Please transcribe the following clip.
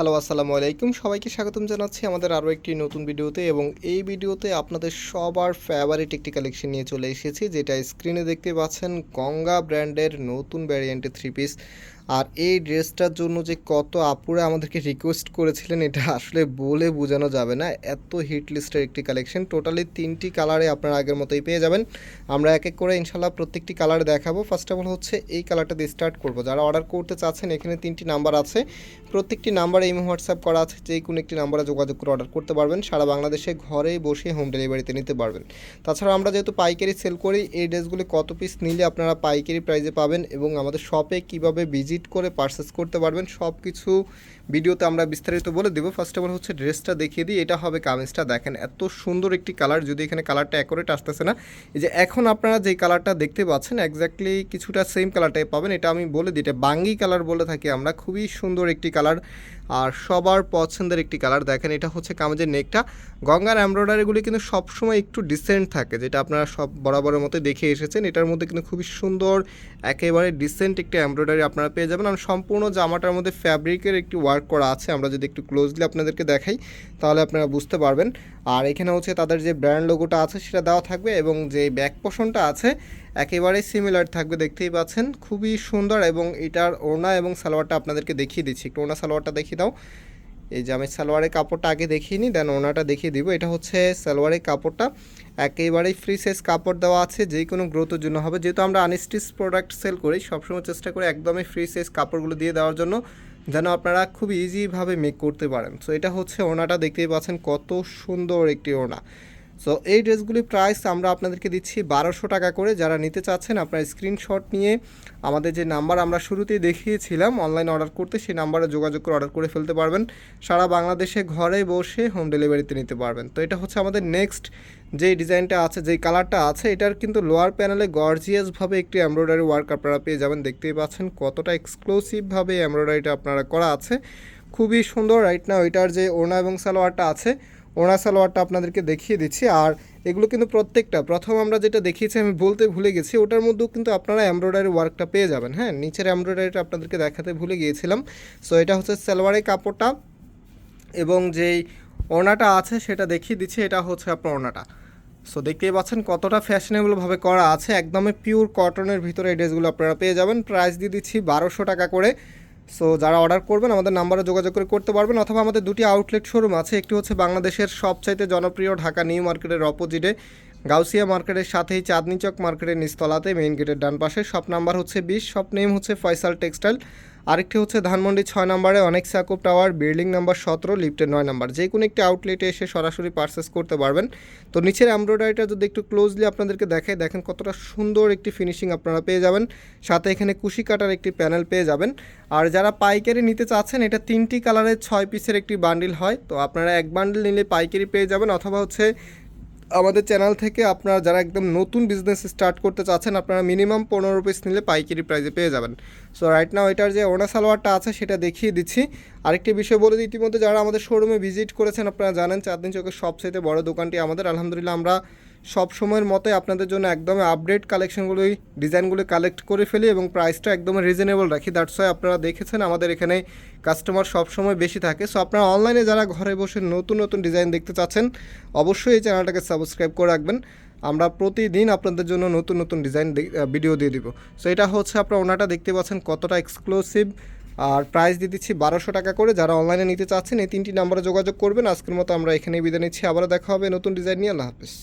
Hello, আসসালামু আলাইকুম। সবাইকে স্বাগতম জানাচ্ছি আমাদের আরও একটি নতুন ভিডিওতে এবং এই ভিডিওতে আপনাদের সবার ফেভারিট একটি কালেকশন নিয়ে চলে এসেছি, যেটা স্ক্রিনে দেখতে পাচ্ছেন গঙ্গা ব্র্যান্ডের নতুন ভ্যারিয়েন্টের থ্রি পিস আর এই ড্রেসটার জন্য যে কত আপুরা আমাদেরকে রিকোয়েস্ট করেছিলেন, এটা আসলে বলে বোঝানো যাবে না। এত হিট লিস্টের একটি কালেকশন টোটালি তিনটি কালারে আপনারা আগের মতোই পেয়ে যাবেন। আমরা এক এক করে ইনশাল্লাহ প্রত্যেকটি কালার দেখাবো। ফার্স্ট অফ অল হচ্ছে এই কালারটা দিয়ে স্টার্ট করব। যারা অর্ডার করতে চাচ্ছেন, এখানে তিনটি নাম্বার আছে। প্রত্যেকটি নাম্বারে এই হোয়াটসঅ্যাপ করা আছে। যে কোনো একটি নাম্বারে যোগাযোগ করে অর্ডার করতে পারবেন। সারা বাংলাদেশে ঘরে বসে হোম ডেলিভারিতে নিতে পারবেন। তাছাড়া আমরা যেহেতু পাইকারি সেল করি, এই ড্রেসগুলি কত পিস নিলে আপনারা পাইকারি প্রাইজে পাবেন এবং আমাদের শপে কীভাবে ভিজিট করে পারচেস করতে পারবেন। সব কিছু ভিডিওতে আমরা বিস্তারিত বলে দেবো। ফার্স্ট অফ অল হচ্ছে ড্রেসটা দেখিয়ে দিই। এটা হবে কামিজটা। দেখেন, এত সুন্দর একটি কালার যদি এখানে কালারটা অ্যাকোরেট আসতেছে না, এই যে এখন আপনারা যে কালারটা দেখতে পাচ্ছেন এক্স্যাক্টলি কিছুটা সেম কালারটাই পাবেন। এটা আমি বলে দিই, এটা বাঙ্গি কালার বলে থাকি আমরা। খুবই সুন্দর একটি কালার আর সবার পছন্দের একটি কালার দেখেন, এটা হচ্ছে কামেজের নেকটা গঙ্গার এমব্রয়ডারিগুলি কিন্তু সবসময় একটু ডিসেন্ট থাকে, যেটা আপনারা সব বরাবরের মতো দেখে এসেছেন। এটার মধ্যে কিন্তু খুবই সুন্দর, একেবারে ডিসেন্ট একটি এমব্রয়ডারি আপনারা পেয়ে যাবেন। আর সম্পূর্ণ জামাটার মধ্যে ফ্যাব্রিকের একটি ওয়ার্ক করা আছে, আমরা যদি একটু ক্লোজলি আপনাদেরকে দেখাই, তাহলে আপনারা বুঝতে পারবেন। আর এখানে হচ্ছে তাদের যে ব্র্যান্ড লোগোটা আছে, সেটা দেওয়া থাকবে এবং যে ব্যাক পোষণটা আছে একেবারেই সিমিলার থাকবে, দেখতেই পাচ্ছেন। খুবই সুন্দর এবং এটার ওড়না এবং সালোয়ারটা আপনাদেরকে দেখিয়ে দিচ্ছি। একটু ওড়না সালোয়ারটা দেখিয়ে দাও। এই যে আমি সালোয়ারের কাপড়টা আগে দেখিয়ে নিই, দেন ওনাটা দেখিয়ে দিব। এটা হচ্ছে সালোয়ারের কাপড়টা। একেবারেই ফ্রি সাইজ কাপড় দেওয়া আছে, যে কোনো গ্রোথের জন্য হবে। যেহেতু আমরা আনস্টিচ প্রোডাক্ট সেল করি, সবসময় চেষ্টা করি একদমই ফ্রি সাইজ কাপড়গুলো দিয়ে দেওয়ার জন্য। যেন আপনারা খুব ইজিভাবে মেক করতে পারেন। সো এটা হচ্ছে ওনাটা দেখতেই পাচ্ছেন কত সুন্দর একটি ওনা সো এই ড্রেসগুলির প্রাইস আমরা আপনাদেরকে দিচ্ছি বারোশো টাকা করে। যারা নিতে চাচ্ছেন, আপনার স্ক্রিনশট নিয়ে আমাদের যে নাম্বার আমরা শুরুতেই দেখিয়েছিলাম অনলাইন অর্ডার করতে সেই নাম্বারে যোগাযোগ করে অর্ডার করে ফেলতে পারবেন। সারা বাংলাদেশে ঘরে বসে হোম ডেলিভারিতে নিতে পারবেন। তো এটা হচ্ছে আমাদের নেক্সট যে ডিজাইনটা আছে, যেই কালারটা আছে, এটার কিন্তু লোয়ার প্যানেলে গর্জিয়াসভাবে একটি এমব্রয়ডারি ওয়ার্ক আপনারা পেয়ে যাবেন। দেখতেই পাচ্ছেন কতটা এক্সক্লুসিভভাবে এমব্রয়ডারিটা আপনারা করা আছে। খুবই সুন্দর রাইট না ওইটার যে ওড়না এবং সালোয়ারটা আছে ওড়না সালোয়ারটা আপনাদেরকে দেখিয়ে দিচ্ছি। আর এগুলো কিন্তু প্রত্যেকটা, প্রথম আমরা যেটা দেখিয়েছি, আমি বলতে ভুলে গেছি, ওটার মধ্যেও কিন্তু আপনারা এমব্রয়ডারি ওয়ার্কটা পেয়ে যাবেন। হ্যাঁ নিচের এমব্রয়ডারিটা আপনাদেরকে দেখাতে ভুলে গিয়েছিলাম। সো এটা হচ্ছে সালোয়ারের কাপড়টা এবং যেই ওড়নাটা আছে সেটা দেখিয়ে দিচ্ছি, এটা হচ্ছে আপনার ওড়নাটা। সো দেখতেই পাচ্ছেন কতটা ফ্যাশনেবলভাবে করা আছে। একদমই পিওর কটনের ভিতরে এই ড্রেসগুলো আপনারা পেয়ে যাবেন। প্রাইস দিয়ে দিচ্ছি বারোশো টাকা করে। সো যারা অর্ডার করবেন, আমাদের নাম্বারে যোগাযোগ করে করতে পারবেন, অথবা আমাদের দুটি আউটলেট শোরুম আছে। একটি হচ্ছে বাংলাদেশের সবচাইতে জনপ্রিয় ঢাকা নিউ মার্কেটের অপোজিটে গাউসিয়া মার্কেটের সাথেই চাঁদনি চক মার্কেটের নিচতলাতে মেইন গেটের ডান পাশে। শপ নাম্বার হচ্ছে বিশ শপ নেম হচ্ছে ফয়সাল টেক্সটাইল আরেকটি হচ্ছে ধানমন্ডি ছয় নম্বরে অনেক সাকুব টাওয়ার, বিল্ডিং নাম্বার সতেরো, লিফটের নয় নাম্বার। যে কোনো একটি আউটলেটে এসে সরাসরি পারচেস করতে পারবেন। তো নিচের এমব্রয়ডারিটা যদি একটু ক্লোজলি আপনাদেরকে দেখাই, দেখেন কতটা সুন্দর একটি ফিনিশিং আপনারা পেয়ে যাবেন। সাথে এখানে কুশি কাটার একটি প্যানেল পেয়ে যাবেন। আর যারা পাইকারি নিতে চাচ্ছেন, এটা তিনটি কালারের ছয় পিসের একটি বান্ডিল হয়। তো আপনারা এক বান্ডিল নিলে পাইকারি পেয়ে যাবেন, অথবা হচ্ছে আমাদের চ্যানেল থেকে আপনারা যারা একদম নতুন বিজনেস স্টার্ট করতে চাচ্ছেন, আপনারা মিনিমাম পনেরো পিস নিলে পাইকারি প্রাইজে পেয়ে যাবেন। সো রাইট নাও এটার যে ওনা সালোয়ারটা আছে, সেটা দেখিয়ে দিচ্ছি। আরেকটি বিষয় বলে দিই, ইতিমধ্যে যারা আমাদের শোরুমে ভিজিট করেছেন, আপনারা জানেন চাঁদনি চোখের সবচেয়ে বড় দোকানটি আমাদের। আলহামদুলিল্লাহ, আমরা সব সময়ের মতোই আপনাদের জন্য একদম আপডেট কালেকশনগুলোই ডিজাইনগুলো কালেক্ট করে ফেলি এবং প্রাইসটা একদম রিজনেবল রাখি। দ্যাটস ওয়াই আপনারা দেখেছেন আমাদের এখানে কাস্টমার সব সময় বেশি থাকে। সো আপনারা অনলাইনে যারা ঘরে বসে নতুন নতুন ডিজাইন দেখতে চাচ্ছেন, অবশ্যই এই চ্যানেলটাকে সাবস্ক্রাইব করে রাখবেন। আমরা প্রতিদিন আপনাদের জন্য নতুন নতুন ডিজাইন ভিডিও দিয়ে দিব। সো এটা হচ্ছে আপনারা ওনাটা দেখতে পাচ্ছেন কতটা এক্সক্লুসিভ আর প্রাইস দিয়ে দিচ্ছি বারোশো টাকা করে। যারা অনলাইনে নিতে চাচ্ছেন, এই তিনটি নাম্বারে যোগাযোগ করবেন। আজকের মতো আমরা এখানেই বিদায় নিচ্ছি। আবারও দেখা হবে নতুন ডিজাইন নিয়ে। আল্লাহ হাফিজ।